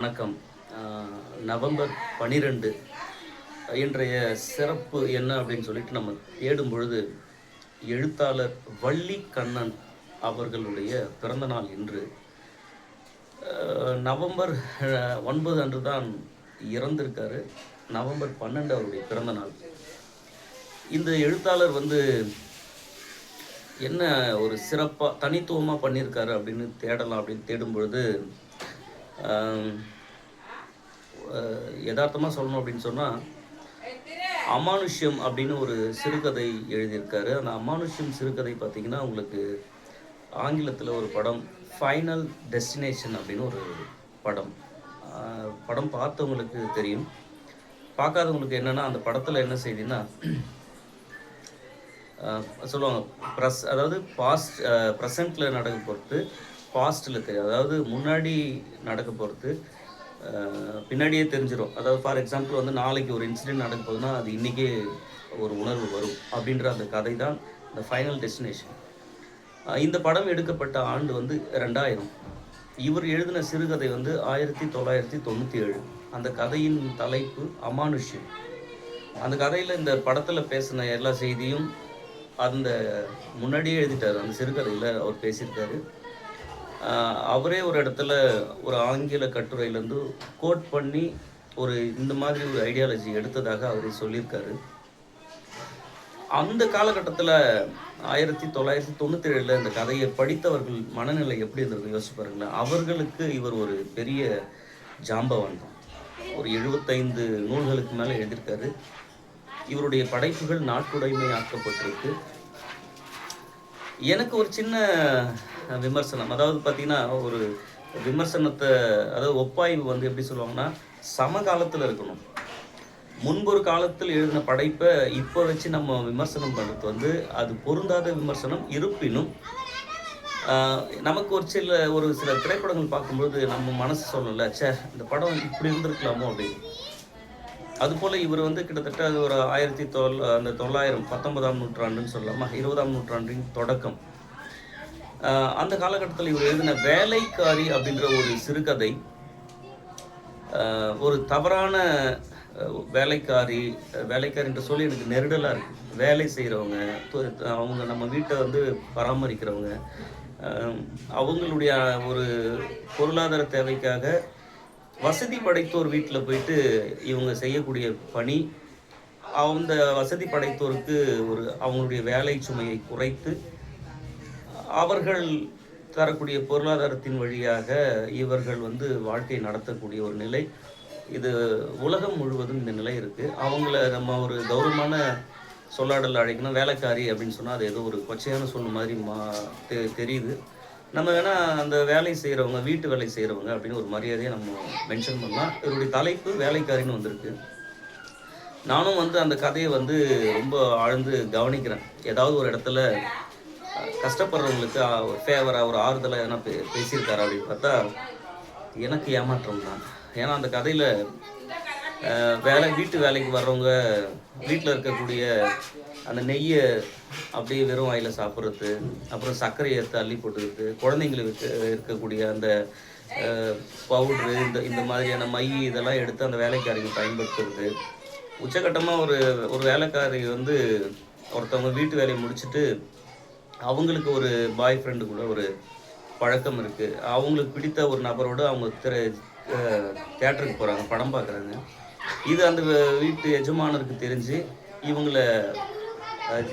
வணக்கம். நவம்பர் பனிரெண்டு இன்றைய சிறப்பு என்ன அப்படின்னு சொல்லிட்டு நம்ம தேடும் பொழுது எழுத்தாளர் வள்ளி கண்ணன் அவர்களுடைய பிறந்த நாள் இன்று. நவம்பர் ஒன்பது அன்று தான் இறந்திருக்காரு. நவம்பர் பன்னெண்டு அவருடைய பிறந்த நாள். இந்த எழுத்தாளர் வந்து என்ன ஒரு சிறப்பாக தனித்துவமாக பண்ணியிருக்காரு அப்படின்னு தேடலாம் அப்படின்னு தேடும் பொழுது யதார்த்தமாக சொல்லணும் அப்படின்னு சொன்னால் அமானுஷ்யம் அப்படின்னு ஒரு சிறுகதை எழுதியிருக்காரு. அந்த அமானுஷ்யம் சிறுகதை பார்த்திங்கன்னா உங்களுக்கு ஆங்கிலத்தில் ஒரு படம் ஃபைனல் டெஸ்டினேஷன் அப்படின்னு ஒரு படம். படம் பார்த்தவங்களுக்கு தெரியும். பார்க்காதவங்களுக்கு என்னென்னா அந்த படத்தில் என்ன செய்தின்னா சொல்லுவாங்க ப்ரெஸ் அதாவது பாஸ்ட் ப்ரெசண்ட்டில் நடக்க பொறுத்து பாஸ்ட்டில் தெரியும் அதாவது முன்னாடி நடக்க போகிறது பின்னாடியே தெரிஞ்சிடும் அதாவது ஃபார் எக்ஸாம்பிள் வந்து நாளைக்கு ஒரு இன்சிடென்ட் நடக்க போகுதுன்னா அது இன்றைக்கே ஒரு உணர்வு வரும் அப்படின்ற அந்த கதை தான் இந்த ஃபைனல் டெஸ்டினேஷன் இந்த படம் எடுக்கப்பட்ட ஆண்டு வந்து ரெண்டாயிரம் இவர் எழுதின சிறுகதை வந்து ஆயிரத்தி தொள்ளாயிரத்தி தொண்ணூற்றி ஏழு அந்த கதையின் தலைப்பு அமானுஷ்யம். அந்த கதையில் இந்த படத்தில் பேசின எல்லா செய்தியும் அந்த முன்னாடியே எழுதிட்டார். அந்த சிறுகதையில் அவர் பேசியிருக்காரு. அவரே ஒரு இடத்துல ஒரு ஆங்கில கட்டுரையிலேருந்து கோட் பண்ணி ஒரு இந்த மாதிரி ஒரு ஐடியாலஜி எடுத்ததாக அவரே சொல்லியிருக்காரு. அந்த காலகட்டத்தில் ஆயிரத்தி தொள்ளாயிரத்தி தொண்ணூற்றி ஏழில் இந்த கதையை படித்தவர்கள் மனநிலை எப்படி இருந்திருக்கு யோசிச்சு பாருங்களேன். அவர்களுக்கு இவர் ஒரு பெரிய ஜாம்பவான் தான். ஒரு எழுபத்தைந்து நூல்களுக்கு மேலே எழுதியிருக்காரு. இவருடைய படைப்புகள் நாட்டுடைமை ஆக்கப்பட்டிருக்கு எனக்கு ஒரு சின்ன விமர்சனம். அதாவது பார்த்தீங்கன்னா ஒரு விமர்சனத்தை அதாவது ஒப்பாய்வு வந்து எப்படி சொல்லுவாங்கன்னா சமகாலத்தில் இருக்கணும். முன்பொரு காலத்தில் எழுதின படைப்பை இப்போ வச்சு நம்ம விமர்சனம் பண்ணுறது வந்து அது பொருந்தாத விமர்சனம். இருப்பினும் நமக்கு ஒரு சில ஒரு சில திரைப்படங்கள் பார்க்கும்போது நம்ம மனசு சொல்லல சே இந்த படம் இப்படி இருந்திருக்கலாமோ? அப்படின்னு. அதுபோல் இவர் வந்து கிட்டத்தட்ட அது ஒரு ஆயிரத்தி தொள் அந்த தொள்ளாயிரம் பத்தொன்பதாம் நூற்றாண்டுன்னு சொல்லலாமா இருபதாம் நூற்றாண்டின் தொடக்கம். அந்த காலகட்டத்தில் இவர் எழுதின வேலைக்காரி அப்படின்ற ஒரு சிறுகதை ஒரு தவறான வேலைக்காரி வேலைக்காரி என்று வேலைக்காரின்ற சொல்லி எனக்கு நெருடலாக இருக்குது வேலை செய்கிறவங்க அவங்க நம்ம வீட்டை வந்து பராமரிக்கிறவங்க அவங்களுடைய ஒரு பொருளாதார தேவைக்காக வசதி படைத்தோர் வீட்டில் போயிட்டு இவங்க செய்யக்கூடிய பணி அந்த வசதி படைத்தோருக்கு ஒரு அவங்களுடைய வேலை சுமையை குறைத்து அவர்கள் தரக்கூடிய பொருளாதாரத்தின் வழியாக இவர்கள் வந்து வாழ்க்கை நடத்தக்கூடிய ஒரு நிலை. இது உலகம் முழுவதும் இந்த நிலை இருக்குது அவங்கள நம்ம ஒரு கௌரவமான சொல்லாடல் அழைக்கணும் வேலைக்காரி அப்படின்னு சொன்னால் அது ஏதோ ஒரு கொச்சையான சொல் மாதிரி மா தெ தெரியுது. நம்ம வேணால் அந்த வேலை செய்கிறவங்க வீட்டு வேலை செய்கிறவங்க அப்படின்னு ஒரு மரியாதையை நம்ம மென்ஷன் பண்ணலாம். இதனுடைய தலைப்பு வேலைக்காரின்னு வந்திருக்கு. நானும் வந்து அந்த கதையை வந்து ரொம்ப ஆழ்ந்து கவனிக்கிறேன். ஏதாவது ஒரு இடத்துல கஷ்டப்படுறவங்களுக்கு ஒரு ஃபேவராக ஒரு ஆறுதலாக எதனா பே பேசியிருக்காரு அப்படின்னு பார்த்தா எனக்கு ஏமாற்றம் தான். ஏன்னா அந்த கதையில் வேலை வீட்டு வேலைக்கு வர்றவங்க வீட்டில் இருக்கக்கூடிய அந்த நெய்யை அப்படியே வெறும் வாயில் சாப்பிட்றது அப்புறம் சர்க்கரையை எடுத்து அள்ளி போட்டுக்கிறது குழந்தைங்களுக்கு இருக்கக்கூடிய அந்த பவுட்ரு இந்த இந்த மாதிரியான மை இதெல்லாம் எடுத்து அந்த வேலைக்காரிங்க பயன்படுத்துறது. உச்சகட்டமாக ஒரு ஒரு வேலைக்காரி வந்து ஒருத்தவங்க வீட்டு வேலையை முடிச்சுட்டு அவங்களுக்கு ஒரு பாய் ஃப்ரெண்டு கூட ஒரு பழக்கம் இருக்குது அவங்களுக்கு பிடித்த ஒரு நபரோடு அவங்க திரை தேட்டருக்கு போகிறாங்க படம் பார்க்குறாங்க. இது அந்த வீட்டு எஜமானருக்கு தெரிஞ்சு இவங்களை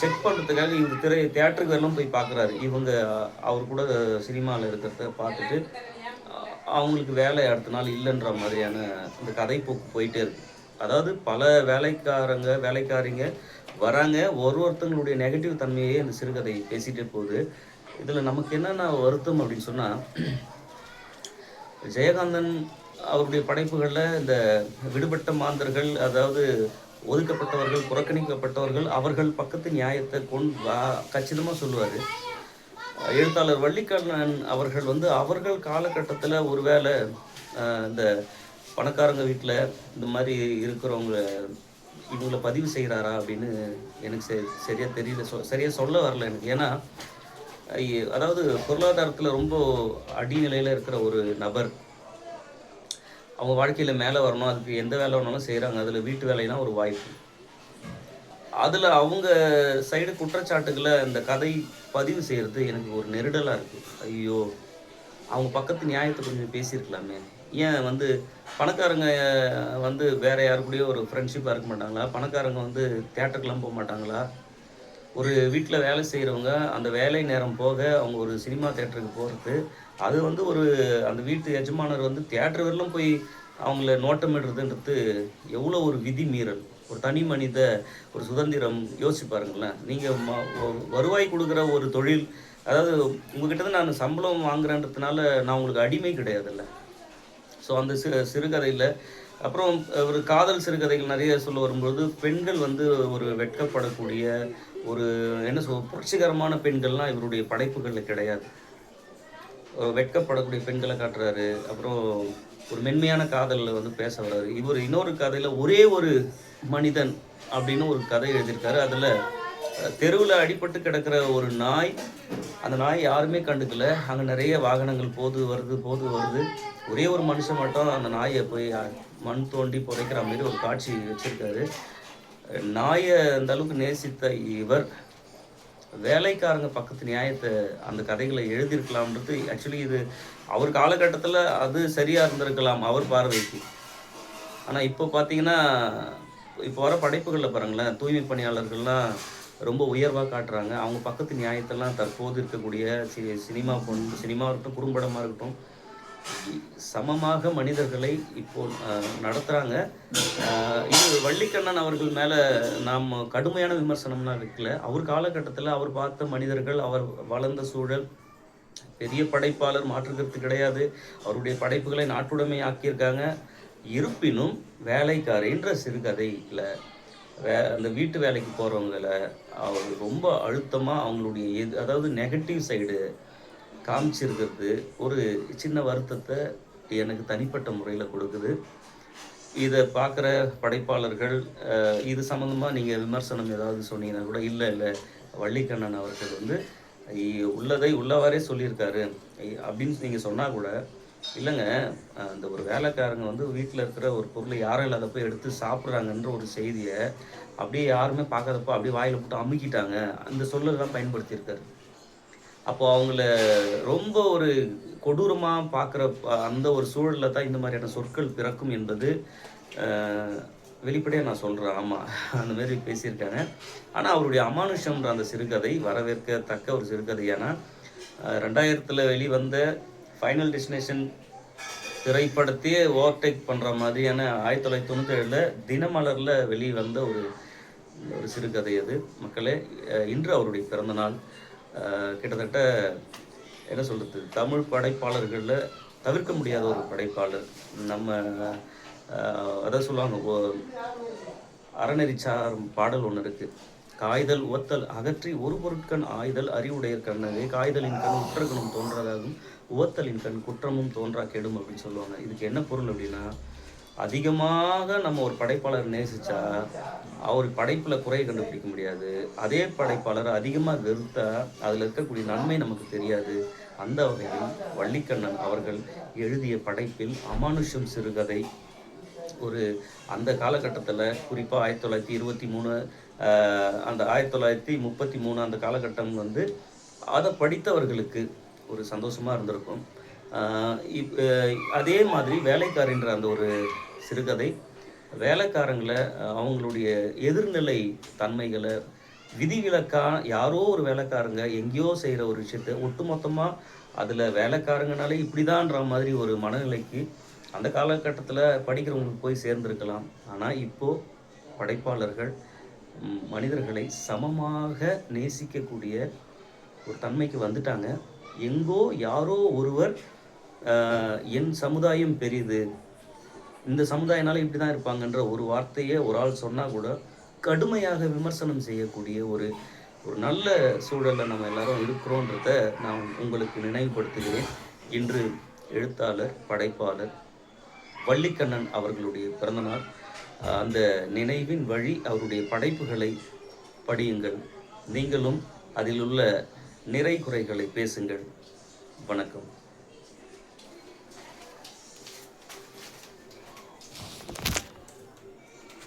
செக் பண்ணுறதுக்காக இவங்க திரை தேட்டருக்கு எல்லாம் போய் பார்க்குறாரு. இவங்க அவர் கூட சினிமாவில் இருக்கிறத பார்த்துட்டு அவங்களுக்கு வேலை அடுத்த நாள் இல்லைன்ற மாதிரியான இந்த கதை போயிட்டே இருக்கு. அதாவது பல வேலைக்காரங்க வேலைக்காரிங்க வராங்க. ஒரு ஒருத்தங்களுடைய நெகட்டிவ் தன்மையே அந்த சிறுகதை பேசிகிட்டே போகுது. இதில் நமக்கு என்னென்ன வருத்தம் அப்படின்னு சொன்னால் ஜெயகாந்தன் அவருடைய படைப்புகளில் இந்த விடுபட்ட மாந்தர்கள் அதாவது ஒதுக்கப்பட்டவர்கள் புறக்கணிக்கப்பட்டவர்கள் அவர்கள் பக்கத்து நியாயத்தை கொண்டு வா கச்சிதமாக சொல்லுவார். எழுத்தாளர் வள்ளிக்கண்ணன் அவர்கள் வந்து அவர்கள் காலகட்டத்தில் ஒருவேளை இந்த பணக்காரங்க வீட்டில் இந்த மாதிரி இருக்கிறவங்க இவங்களை பதிவு செய்கிறாரா அப்படின்னு எனக்கு சரி சரியாக தெரியல. சொ சரியாக சொல்ல வரல எனக்கு. ஏன்னா அதாவது பொருளாதாரத்தில் ரொம்ப அடிநிலையில் இருக்கிற ஒரு நபர் அவங்க வாழ்க்கையில் மேலே வரணும் அதுக்கு எந்த வேலை வேணாலும் செய்கிறாங்க அதில் வீட்டு வேலைனா ஒரு வாய்ப்பு. அதில் அவங்க சைடு குற்றச்சாட்டுகளை இந்த கதை பதிவு செய்கிறது எனக்கு ஒரு நெருடலாக இருக்குது ஐயோ அவங்க பக்கத்து நியாயத்தை கொஞ்சம் பேசியிருக்கலாமே. ஏன் வந்து பணக்காரங்க வந்து வேற யாரு ஒரு ஃப்ரெண்ட்ஷிப்பாக இருக்க மாட்டாங்களா? பணக்காரங்க வந்து தேட்டருக்குலாம் போக மாட்டாங்களா? ஒரு வீட்டில் வேலை செய்கிறவங்க அந்த வேலை நேரம் போக அவங்க ஒரு சினிமா தேட்டருக்கு போகிறது அது வந்து ஒரு அந்த வீட்டு எஜமானர் வந்து தேட்டர் வரலும் போய் அவங்கள நோட்டமிடுறதுன்றது எவ்வளோ ஒரு விதி மீறல். ஒரு தனி மனித ஒரு சுதந்திரம் யோசிச்சு பாருங்களேன். நீங்கள் வருவாய் கொடுக்குற ஒரு தொழில் அதாவது உங்ககிட்ட தான் நான் சம்பளம் வாங்குறேன்றதுனால நான் உங்களுக்கு அடிமை கிடையாதுல்ல. ஸோ அந்த சிறு சிறுகதையில் அப்புறம் ஒரு காதல் சிறுகதைகள் நிறைய சொல்ல வரும்போது பெண்கள் வந்து ஒரு வெட்கப்படக்கூடிய ஒரு என்ன சொல் புரட்சிகரமான பெண்கள்லாம் இவருடைய படைப்புகளில் கிடையாது. வெட்கப்படக்கூடிய பெண்களை காட்டுறாரு. அப்புறம் ஒரு மென்மையான காதலில் வந்து பேச வர்றாரு. இவர் இன்னொரு கதையில் ஒரே ஒரு மனிதன் அப்படின்னு ஒரு கதை எழுதியிருக்காரு. அதில் தெருவில் அடிபட்டு கிடக்கிற ஒரு நாய் அந்த நாய் யாருமே கண்டுக்கல. அங்கே நிறைய வாகனங்கள் போது வருது போது வருது. ஒரே ஒரு மனுஷன் மட்டும் அந்த நாயை போய் மண் தோண்டி புதைக்கிற மாதிரி ஒரு காட்சி வச்சுருக்காரு. நாயை அந்த அளவுக்கு நேசித்த இவர் வேலைக்காரங்க பக்கத்து நியாயத்தை அந்த கதைகளை எழுதியிருக்கலாம்ன்றது ஆக்சுவலி இது அவர் காலகட்டத்தில் அது சரியாக இருந்திருக்கலாம் அவர் பார்வைக்கு. ஆனால் இப்போ பார்த்தீங்கன்னா இப்போ வர படைப்புகளில் பாருங்களேன் தூய்மை பணியாளர்கள்லாம் ரொம்ப உயர்வாக காட்டுறாங்க. அவங்க பக்கத்து நியாயத்தெல்லாம் தற்போது இருக்கக்கூடிய சி சினிமா பொன் சினிமா இருக்கட்டும் குறும்படமாக இருக்கட்டும் சமமாக மனிதர்களை இப்போ நடத்துகிறாங்க இது வள்ளிக்கண்ணன் அவர்கள் மேலே நாம் கடுமையான விமர்சனம்லாம் வைக்கல அவர் காலகட்டத்தில் அவர் பார்த்த மனிதர்கள் அவர் வளர்ந்த சூழல் பெரிய படைப்பாளர் மாற்றுக்கிறது கிடையாது. அவருடைய படைப்புகளை நாட்டுடைமை ஆக்கியிருக்காங்க இருப்பினும் வேலைக்காரின்ற சிறுகதையில் வே அந்த வீட்டு வேலைக்கு போகிறவங்கள அவர் ரொம்ப அழுத்தமாக அவங்களுடைய எது அதாவது நெகட்டிவ் சைடு காமிச்சிருக்கிறது ஒரு சின்ன வருத்தத்தை எனக்கு தனிப்பட்ட முறையில் கொடுக்குது. இதை பார்க்குற படைப்பாளர்கள் இது சம்மந்தமாக நீங்கள் விமர்சனம் ஏதாவது சொன்னீங்கன்னா கூட இல்லை இல்லை வள்ளிக்கண்ணன் அவர்கள் வந்து உள்ளதை உள்ளவாறே சொல்லியிருக்காரு. அப்படின்னு நீங்கள் சொன்னால் கூட இல்லைங்க அந்த ஒரு வேலைக்காரங்க வந்து வீட்டில் இருக்கிற ஒரு பொருளை யாரும் இல்லாத போய் எடுத்து சாப்பிட்றாங்கன்ற ஒரு செய்தியை அப்படியே யாருமே பார்க்காதப்போ அப்படியே வாயில் போட்டு அமுக்கிட்டாங்க. அந்த சொல்லை தான் பயன்படுத்தியிருக்காரு. அப்போ அவங்கள ரொம்ப ஒரு கொடூரமாக பார்க்குற அந்த ஒரு சூழலில் தான் இந்த மாதிரியான சொற்கள் பிறக்கும் என்பது வெளிப்படையாக நான் சொல்கிறேன் ஆமாம் அந்த மாதிரி பேசியிருக்காங்க. ஆனால் அவருடைய அமானுஷம்ன்ற அந்த சிறுகதை வரவேற்கத்தக்க ஒரு சிறுகதை ஏன்னா ரெண்டாயிரத்தில் வெளிவந்த ஃபைனல் டெஸ்டினேஷன் திரைப்படத்தையே ஓவர்டேக் பண்ணுற மாதிரியான ஆயிரத்தி தொள்ளாயிரத்தி தொண்ணூற்றேழில் தினமலரில் வெளிவந்த ஒரு ஒரு சிறுகதை அது. மக்களே இன்று அவருடைய பிறந்தநாள் நாள். கிட்டத்தட்ட என்ன சொல்கிறது தமிழ் படைப்பாளர்களில் தவிர்க்க முடியாத ஒரு படைப்பாளர். நம்ம அதை சொல்லுவாங்க ஓ- பாடல் ஒன்று இருக்குது காய்தல் ஒத்தல் அகற்றி ஒரு பொருட்கண் ஆய்தல் அறிவுடையர் கண்ணவே காய்தலின் கண் உற்றகுணம் தோன்றதாகவும் உவத்தலின் கண் குற்றமும் தோன்றா கெடும் அப்படின்னு சொல்லுவாங்க. இதுக்கு என்ன பொருள் அப்படின்னா அதிகமாக நம்ம ஒரு படைப்பாளர் நேசிச்சா அவர் படைப்பில் குறையை கண்டுபிடிக்க முடியாது. அதே படைப்பாளர் அதிகமாக வெறுத்தா அதில் இருக்கக்கூடிய நன்மை நமக்கு தெரியாது. அந்த வகையில் வள்ளிக்கண்ணன் அவர்கள் எழுதிய படைப்பில் அமானுஷம் சிறுகதை ஒரு அந்த காலகட்டத்தில் குறிப்பாக ஆயிரத்தி தொள்ளாயிரத்தி இருபத்தி மூணு அந்த ஆயிரத்தி தொள்ளாயிரத்தி முப்பத்தி மூணு அந்த காலகட்டம் வந்து அதை படித்தவர்களுக்கு ஒரு சந்தோஷமாக இருந்திருக்கும். இப் அதே மாதிரி வேலைக்காரின்ற அந்த ஒரு சிறுகதை வேலைக்காரங்களை அவங்களுடைய எதிர்நிலை தன்மைகளை விதிவிலக்கா யாரோ ஒரு வேலைக்காரங்க எங்கேயோ செய்கிற ஒரு விஷயத்தை ஒட்டுமொத்தமாக அதில் வேலைக்காரங்கனாலே இப்படிதான்ற மாதிரி ஒரு மனநிலைக்கு அந்த காலகட்டத்தில் படிக்கிறவங்களுக்கு போய் சேர்ந்துருக்கலாம். ஆனால் இப்போது படைப்பாளர்கள் மனிதர்களை சமமாக நேசிக்கக்கூடிய ஒரு தன்மைக்கு வந்துட்டாங்க. எங்கோ யாரோ ஒருவர் என் சமுதாயம் பெரிது. இந்த சமுதாயனால இப்படி தான் இருப்பாங்கன்ற ஒரு வார்த்தையை ஒரு ஆள் சொன்னால் கூட கடுமையாக விமர்சனம் செய்யக்கூடிய ஒரு ஒரு நல்ல சூழலில் நம்ம எல்லாரும் இருக்கிறோன்றத நான் உங்களுக்கு நினைவுபடுத்துகிறேன். இன்று எழுத்தாளர் படைப்பாளர் வள்ளிக்கண்ணன் அவர்களுடைய பிறந்தநாள். அந்த நினைவின் வழி அவருடைய படைப்புகளை படியுங்கள். நீங்களும் அதில் உள்ள நிறை குறைகளை பேசுங்கள். வணக்கம்.